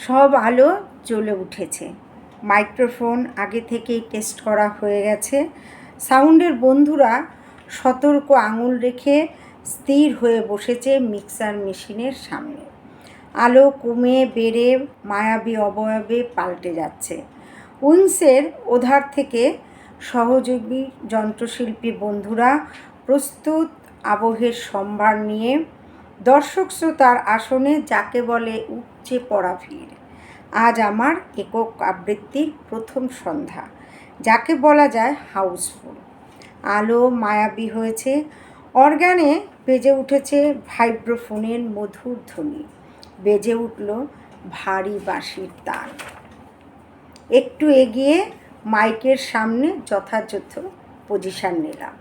সব আলো জ্বলে উঠেছে। মাইক্রোফোন আগে থেকেই টেস্ট করা হয়ে গেছে। সাউন্ডের বন্ধুরা সতর্ক আঙুল রেখে স্থির হয়ে বসেছে মিক্সার মেশিনের সামনে। আলো কমে বেড়ে মায়াবী অবয়বে পাল্টে যাচ্ছে। উইংসের ওধার থেকে সহযোগী যন্ত্রশিল্পী বন্ধুরা প্রস্তুত আবহের সম্ভার নিয়ে দর্শক শ্রোতার আসনে যাকে বলে উপচে পড়া ভিড় আজ আমার একক আবৃত্তির প্রথম সন্ধ্যা। যাকে বলা যায় হাউসফুল। আলো মায়াবী হয়েছে, অর্গানে বেজে উঠেছে ভাইব্রোফোনের মধুর ধ্বনি। বেজে উঠল ভারী বাঁশির তাল। একটু এগিয়ে মাইকের সামনে যথাযথ পজিশন নিলাম।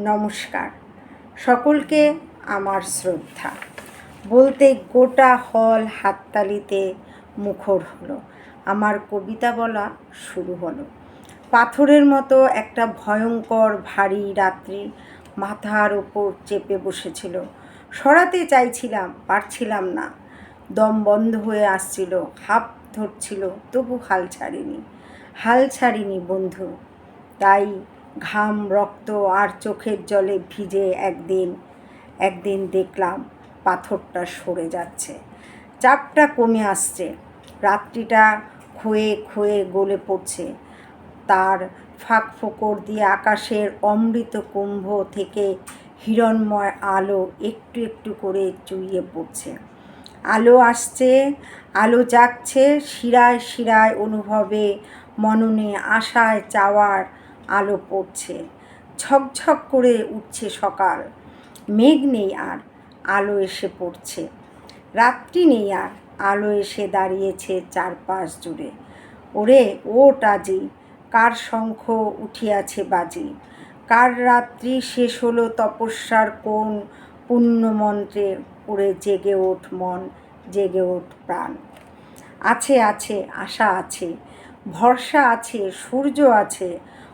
নমস্কার। সকলকে আমার শ্রদ্ধা। বলতে গোটা হল হাততালিতে মুখর হলো। আমার কবিতা বলা শুরু হলো। পাথরের মতো একটা ভয়ঙ্কর, ভারী রাত্রি মাথার ওপর চেপে বসেছিল। সরাতে চাইছিলাম, পারছিলাম না। দম বন্ধ হয়ে আসছিল, হাঁপ ধরছিল, তবু হাল ছাড়িনি। হাল ছাড়িনি, বন্ধু। তাই ঘাম, রক্ত আর চোখের জলে ভিজে একদিন একদিন দেখলাম পাথরটা সরে যাচ্ছে। চাপটা কমে আসছে। রাত্রিটা ক্ষয়ে ক্ষয়ে গলে পড়ছে। তার ফাঁক ফোকর দিয়ে আকাশের অমৃত কুম্ভ থেকে হিরণময় আলো একটু একটু করে চুইয়ে পড়ছে। আলো আসছে, আলো জাগছে, শিরায় শিরায় অনুভবে মননে আশায় চাওয়ার আলো পড়ছে। ঝকঝক করে উঠছে সকাল। মেঘ নেই আর, আলো এসে পড়ছে। রাত্রি নেই আর, আলো এসে দাঁড়িয়েছে চারপাশ জুড়ে। ওরে ও টাজি কার শঙ্খ উঠিয়াছে বাজি? কার রাত্রি শেষ হলো তপস্যার কোন পুণ্য মন্ত্রে উড়ে জেগে ওঠ মন, জেগে ওঠ প্রাণ। আছে আছে, আশা আছে, ভরসা আছে, সূর্য আছে,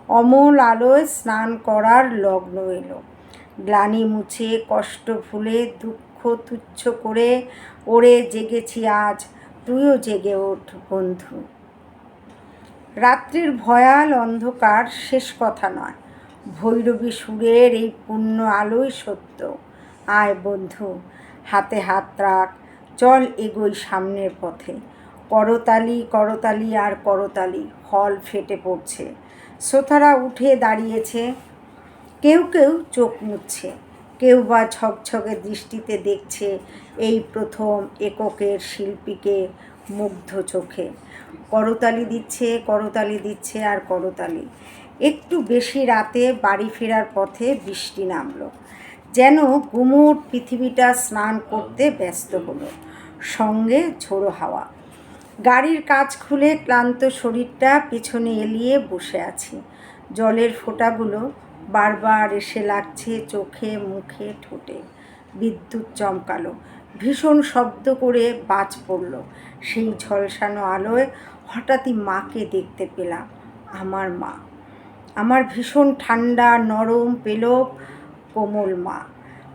অমল আলোয় স্নান করার লগ্ন এলো। গ্লানি মুছে কষ্ট ভুলে দুঃখ তুচ্ছ করে ওরে জেগেছি আজ, তুইও জেগে ওঠ বন্ধু। রাত্রির ভয়াল অন্ধকার শেষ কথা নয়। ভৈরবী সুরের এই পূর্ণ আলোই সত্য। আয় বন্ধু, হাতে হাত রাখ, চল এগোই সামনের পথে। করতালি করতালি আর করতালি, হল ফেটে পড়ছে। শ্রোতারা উঠে দাঁড়িয়েছে, কেউ কেউ চোখ মুছছে কেউ বা ছকছকে দৃষ্টিতে দেখছে এই প্রথম এককের শিল্পীকে মুগ্ধ চোখে। করতালি দিচ্ছে করতালি দিচ্ছে আর করতালি। একটু বেশি রাতে বাড়ি ফেরার পথে বৃষ্টি নামলো। যেন গুমুট পৃথিবীটা স্নান করতে ব্যস্ত হলো। সঙ্গে ঝোড়ো হাওয়া। গাড়ির কাজ খুলে ক্লান্ত শরীরটা পেছনে এলিয়ে বসে আছি। জলের ফোঁটাগুলো বারবার এসে লাগছে চোখে, মুখে, ঠোঁটে। বিদ্যুৎ চমকালো। ভীষণ শব্দ করে বাজ পড়ল। সেই ঝলসানো আলোয় হঠাৎই মাকে দেখতে পেলাম, আমার মা। আমার ভীষণ ঠান্ডা, নরম, পেলব, কোমল মা।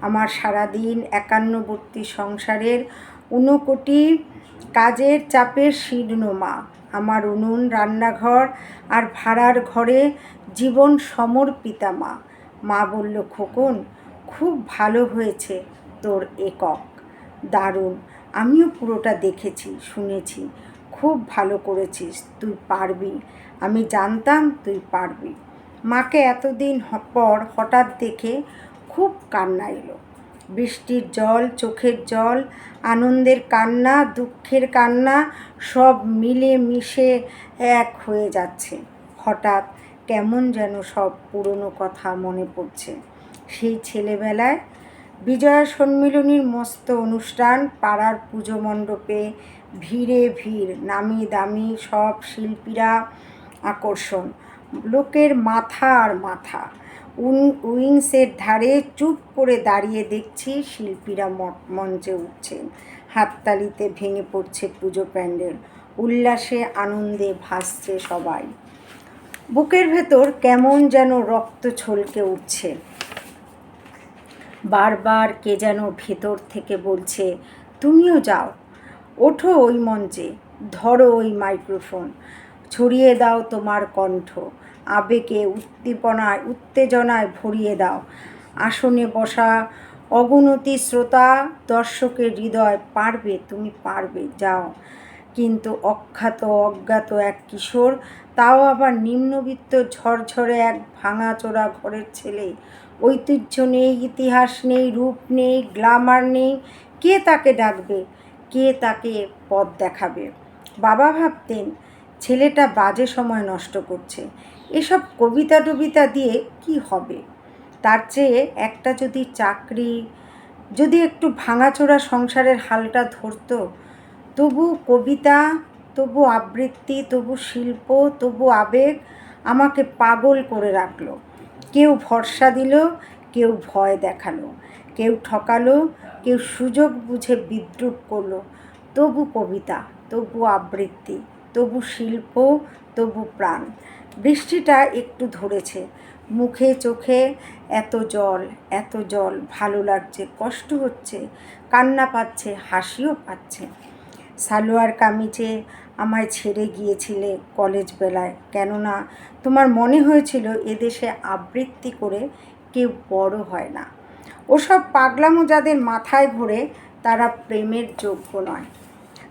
আমার সারাদিন একান্নবর্তী সংসারের ঊনকোটি কাজের চাপের শীর্ণ মা। আমার উনুন, রান্নাঘর আর ভাড়ার ঘরে জীবন সমর্পিতা মা। মা বলল, খোকন, খুব ভালো হয়েছে তোর একক। দারুণ, আমিও পুরোটা দেখেছি, শুনেছি। খুব ভালো করেছিস, তুই পারবি। আমি জানতাম তুই পারবি। মাকে এতদিন পর হঠাৎ দেখে খুব কান্না এলো। বৃষ্টির জল, চোখের জল, আনন্দের কান্না, দুঃখের কান্না সব মিলে মিশে এক হয়ে যাচ্ছে। হঠাৎ কেমন যেন সব পুরনো কথা মনে পড়ছে। সেই ছেলেবেলায় বিজয়া সম্মিলনীর মস্ত অনুষ্ঠান, পাড়ার পুজো মণ্ডপে ভিড়ে ভিড়, নামি দামি সব শিল্পীরা আকর্ষণ, লোকের মাথা আর মাথা। উইংসের ধারে চুপ করে দাঁড়িয়ে দেখছি শিল্পীরা মঞ্চে উঠছেন হাততালিতে ভেঙে পড়ছে পুজো প্যান্ডেল। উল্লাসে আনন্দে ভাসছে সবাই। বুকের ভেতর কেমন যেন রক্ত ছলকে উঠছে। বারবার কে যেন ভেতর থেকে বলছে, তুমিও যাও, ওঠো ওই মঞ্চে, ধরো ওই মাইক্রোফোন, ছড়িয়ে দাও তোমার কণ্ঠ, আবেগে উদ্দীপনায়, উত্তেজনায় ভরিয়ে দাও, আসনে বসা অগুণতি শ্রোতা দর্শকের হৃদয় পারবে, তুমি পারবে, যাও। কিন্তু অখ্যাত, অজ্ঞাত এক কিশোর তাও আবার নিম্নবিত্ত ঝরঝরে এক ভাঙাচোরা ঘরের ছেলে। ঐতিহ্য নেই, ইতিহাস নেই, রূপ নেই, গ্লামার নেই। কে তাকে ডাকবে? কে তাকে পথ দেখাবে? বাবা ভাবতেন, ছেলেটা বাজে সময় নষ্ট করছে। এসব কবিতা টবিতা দিয়ে কি হবে? তার চেয়ে একটা যদি চাকরি, যদি একটু ভাঙাচোরা সংসারের হালটা ধরতো, তবু কবিতা তবু আবৃত্তি, তবু শিল্প, তবু আবেগ আমাকে পাগল করে রাখল। কেউ ভরসা দিল, কেউ ভয় দেখাল। কেউ ঠকালো, কেউ সুযোগ বুঝে বিদ্রুপ করল। তবু কবিতা, তবু আবৃত্তি, তবু শিল্প, তবু প্রাণ। বৃষ্টিটা একটু ধরেছে। মুখে, চোখে এত জল এত জল। ভালো লাগছে, কষ্ট হচ্ছে। কান্না পাচ্ছে, হাসিও পাচ্ছে। সালোয়ার কামিজে আমায় ছেড়ে গিয়েছিলে কলেজ বেলায়। কেননা তোমার মনে হয়েছিল এদেশে আবৃত্তি করে কেউ বড় হয় না। ওসব পাগলামো যাদের মাথায় ঘোরে, তারা প্রেমের যোগ্য নয়।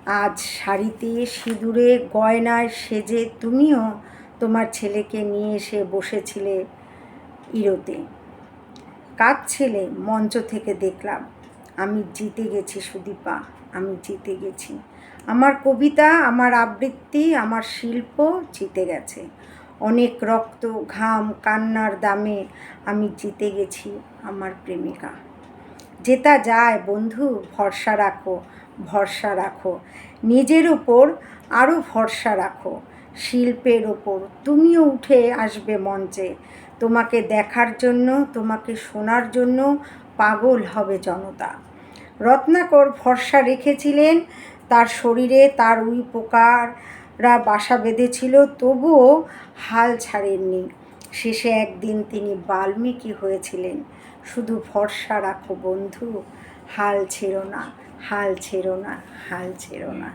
আজ শাড়িতে, সিঁদুরে, গয়নায় সেজে তুমিও তোমার ছেলেকে নিয়ে এসে বসেছিলে ইরোতে। কাজ ছেলে মঞ্চ থেকে দেখলাম, আমি জিতে গেছি সুদীপা, আমি জিতে গেছি। আমার কবিতা, আমার আবৃত্তি, আমার শিল্প জিতে গেছে। অনেক রক্ত, ঘাম, কান্নার দামে আমি জিতে গেছি আমার প্রেমিকা। জেতা যায় বন্ধু, ভরসা রাখো ভরসা রাখো। নিজের ওপর আরও ভরসা রাখো। শিল্পের ওপর তুমিও উঠে আসবে মঞ্চে। তোমাকে দেখার জন্য, তোমাকে শোনার জন্য পাগল হবে জনতা। রত্নাকর ভরসা রেখেছিলেন তার শরীরে তার উই পোকারা বাসা বেঁধেছিল, তবুও হাল ছাড়েননি। শেষে একদিন তিনি বাল্মীকি হয়েছিলেন। শুধু ভরসা রাখো বন্ধু, হাল ছেড়ো না, হাল ছেড়ো না, হাল ছেড়ো না।